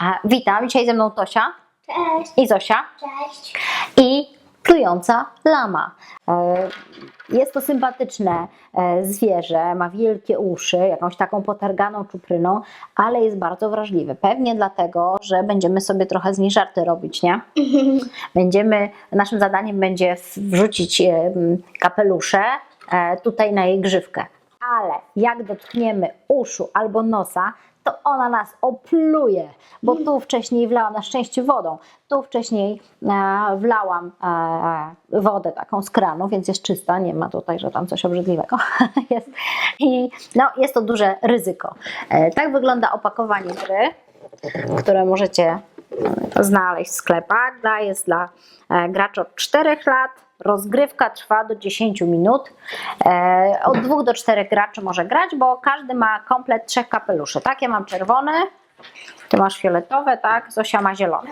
A, witam, dzisiaj ze mną Tosia Cześć. i Zosia Cześć. i plująca lama. E, Jest to sympatyczne e, zwierzę, ma wielkie uszy, jakąś taką potarganą czupryną, ale jest bardzo wrażliwy. Pewnie dlatego, że będziemy sobie trochę z niej żarty robić, nie? Będziemy, naszym zadaniem będzie wrzucić e, kapelusze tutaj na jej grzywkę. Ale jak dotkniemy uszu albo nosa, to ona nas opluje, bo tu wcześniej wlałam, na szczęście wodą, tu wcześniej e, wlałam e, wodę taką z kranu, więc jest czysta, nie ma tutaj, że tam coś obrzydliwego jest. I no, jest to duże ryzyko. E, tak wygląda opakowanie gry, które możecie znaleźć w sklepach. Gra jest dla graczy od 4 lat. Rozgrywka trwa do 10 minut. E, Od 2 do 4 graczy może grać, bo każdy ma komplet trzech kapeluszy. Tak, ja mam czerwone, ty masz fioletowe, tak? Zosia ma zielone.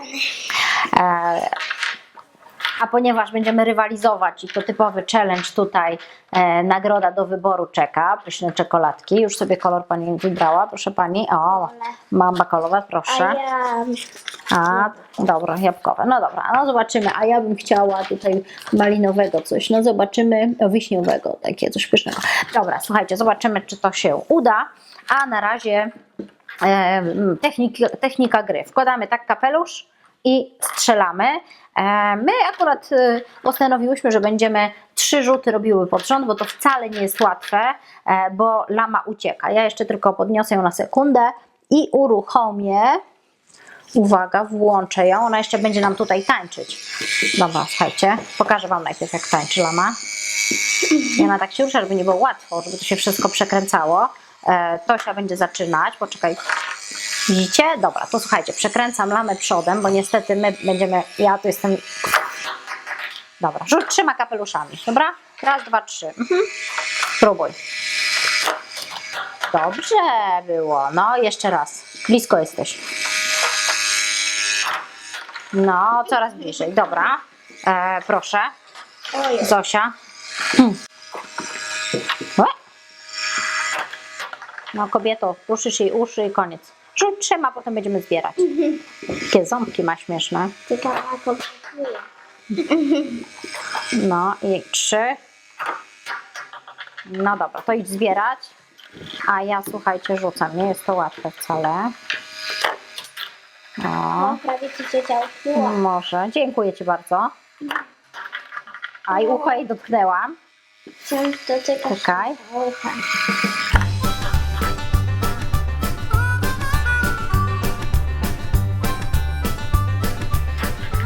A ponieważ będziemy rywalizować i to typowy challenge tutaj, e, nagroda do wyboru czeka, pyszne czekoladki. Już sobie kolor pani wybrała, proszę pani. O, mam bakalowe, A proszę. A, dobra, jabłkowe. No dobra, no zobaczymy. A ja bym chciała tutaj malinowego coś. No zobaczymy, o, wiśniowego, takie coś pysznego. Dobra, słuchajcie, zobaczymy, czy to się uda. A na razie e, techniki, technika gry. Wkładamy tak kapelusz i strzelamy. E, my akurat e, postanowiłyśmy, że będziemy trzy rzuty robiły pod rząd, bo to wcale nie jest łatwe, e, bo lama ucieka. Ja jeszcze tylko podniosę ją na sekundę i uruchomię. Uwaga, włączę ją. Ona jeszcze będzie nam tutaj tańczyć. Dobra, słuchajcie, pokażę Wam najpierw, jak tańczy lama. I ona tak się rusza, żeby nie było łatwo, żeby to się wszystko przekręcało. Tosia będzie zaczynać. Poczekaj. Widzicie? Dobra, to słuchajcie, przekręcam lamę przodem, bo niestety my będziemy. Ja tu jestem. Dobra, rzuć trzema kapeluszami. Dobra? Raz, dwa, trzy. Mhm. Spróbuj. Dobrze było. No, jeszcze raz. Blisko jesteś. No, coraz bliżej. Dobra. E, proszę. Zosia. Hmm. No, kobieto, ruszysz jej uszy i koniec. Rzuć trzema, potem będziemy zbierać. Jakie ząbki ma śmieszne. Komplikuję. No i trzy. No dobra, to idź zbierać. A ja słuchajcie, rzucam. Nie jest to łatwe wcale. O, No, prawie ci się działkuła. może. Dziękuję Ci bardzo. A i ucho jej dotknęłam. Chciałam Czekaj. ucha.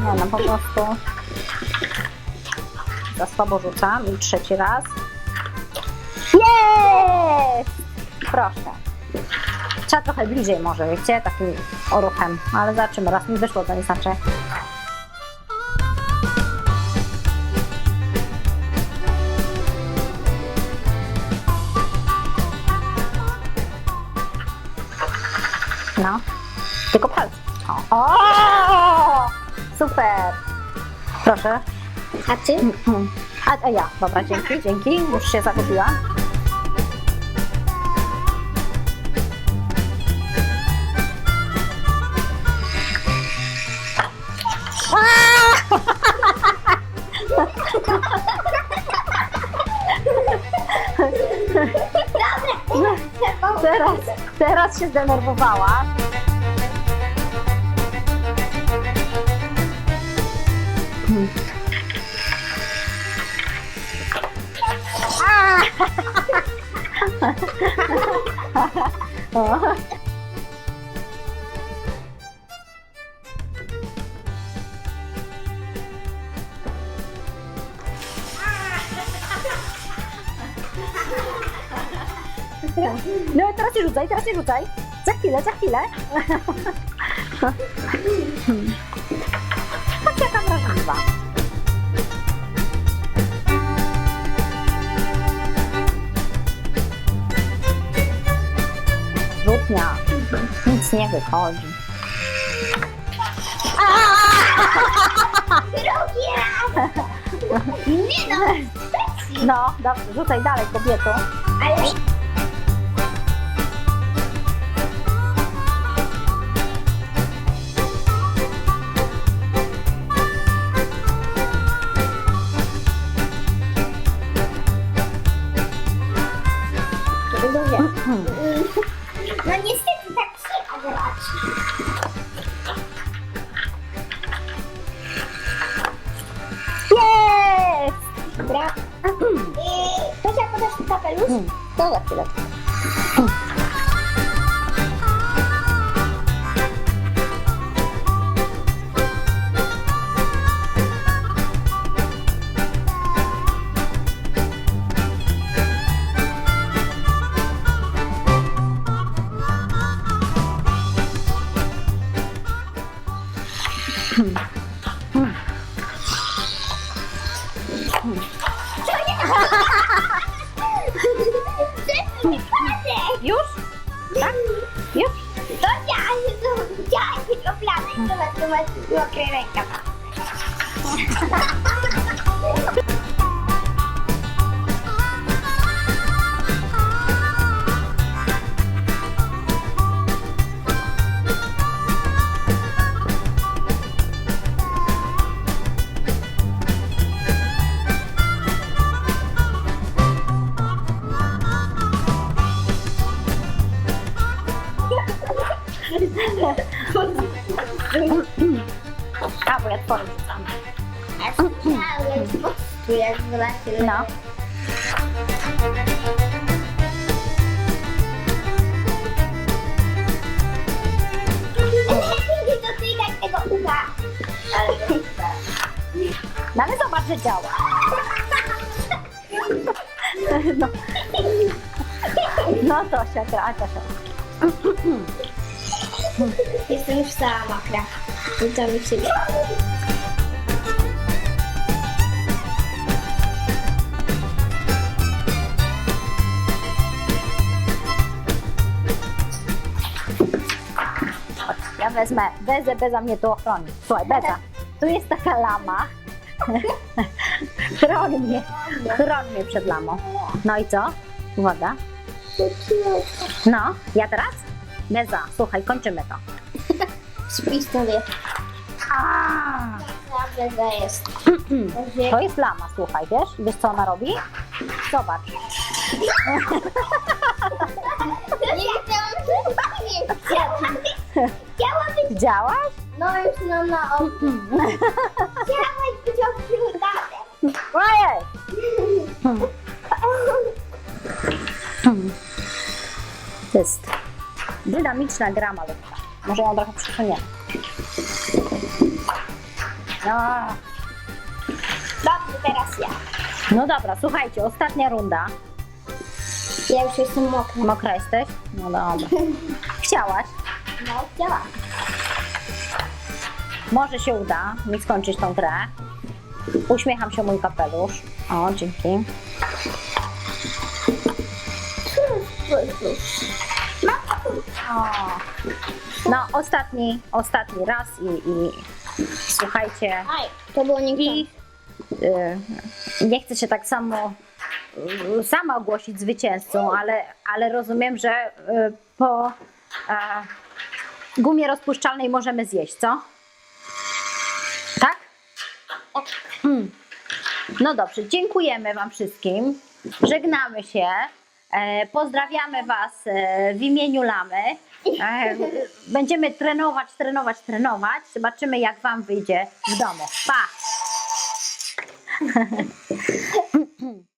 Nie no, po prostu za słabo rzucam i trzeci raz. Jest! Proszę. Trzeba trochę bliżej może, wiecie, takim oruchem, ale zobaczymy, raz mi wyszło, to nie znaczy. No, tylko palce. O! o! Super! Proszę. A ty? A, a ja, dobra, dzięki, dzięki. Już się zakupiłam. Teraz, teraz się zdenerwowała. No teraz nie rzucaj, teraz nie rzucaj. Za chwilę, za chwilę. Patrz jaka wrażliwa. Rzutnia. Nic nie wychodzi. Drugie! Nie no, no, dobrze, rzucaj dalej kobieto. Ale... No niestety tak się odracza. Mi kapelusz? To za chwilę. Już? Oblany. Zobacz, tu masz mokry rękaw. A, bo ja tworzę wrzucam. A cały tu jak zobaczy. No. Ucha. No ale zobacz, że działa. No, no Tosia, gra, Tosia. Jestem już cała mokra. Mi się Ja wezmę, Bezę, Beza mnie tu ochroni. Słuchaj, Beza, tu jest taka lama. chroń mnie, mnie przed lamą. No i co? Uwaga. No, ja teraz? Beza, słuchaj, kończymy to. A, Naprawdę jest. to jest lama, słuchaj, wiesz? Wiesz co ona robi? Zobacz. Nie chciałam, nie chciałam. Chciałam być, Widziałaś? no już no na oku. Chciałaś być obrudane. Ojej! To jest dynamiczna gra malutka. Może ją trochę przesuniemy. No, Dobrze, teraz ja. no dobra, słuchajcie, ostatnia runda. Ja już jestem mokra. Mokra jesteś? No dobra. Chciałaś? No, chciałam. Może się uda mi skończyć tą grę. Uśmiecham się mój kapelusz. O, dzięki. O. No, ostatni, ostatni raz i, i słuchajcie, Aj, to było nie i y, nie chcę się tak samo y, sama ogłosić zwycięzcą, ale, ale rozumiem, że y, po e, gumie rozpuszczalnej możemy zjeść, co? Tak? Mm. No dobrze, dziękujemy Wam wszystkim. Żegnamy się. E, pozdrawiamy Was e, w imieniu Lamy. E, będziemy trenować, trenować, trenować. Zobaczymy, jak Wam wyjdzie w domu. Pa!